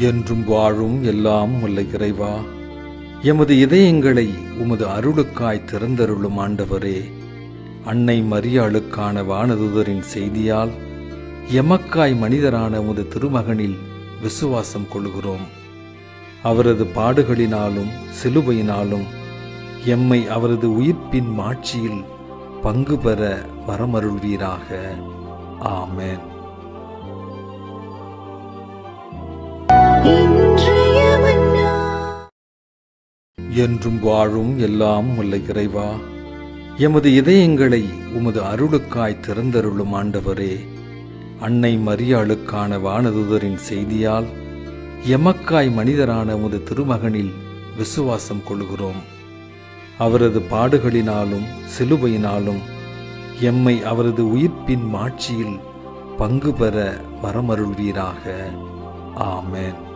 என்றும் வாழும் எல்லாம் உள்ள இறைவா எமது இதயங்களை உமது அருளுக்காய் திறந்தருளும் ஆண்டவரே அன்னை மரியாளுக்கான வானதுதரின் செய்தியால் எமக்காய் மனிதரான உமது திருமகனில் விசுவாசம் கொள்கிறோம். அவரது பாடுகளினாலும் சிலுவையினாலும் எம்மை அவரது உயிர்ப்பின் மாட்சியில் பங்கு பெற வரமருள்வீராக. ஆமேன். என்றும் வாழும் எல்லாம் உள்ள இறைவா எமது இதயங்களை உமது அருளுக்காய் திறந்தருளும் ஆண்டவரே அன்னை மரியாளுக்கான வானதுதரின் செய்தியால் எமக்காய் மனிதரான உமது திருமகனில் விசுவாசம் கொள்கிறோம். அவரது பாடுகளினாலும் சிலுவையினாலும் எம்மை அவரது உயிர்ப்பின் மாட்சியில் பங்கு பெற வரமருள்வீராக. ஆமேன்.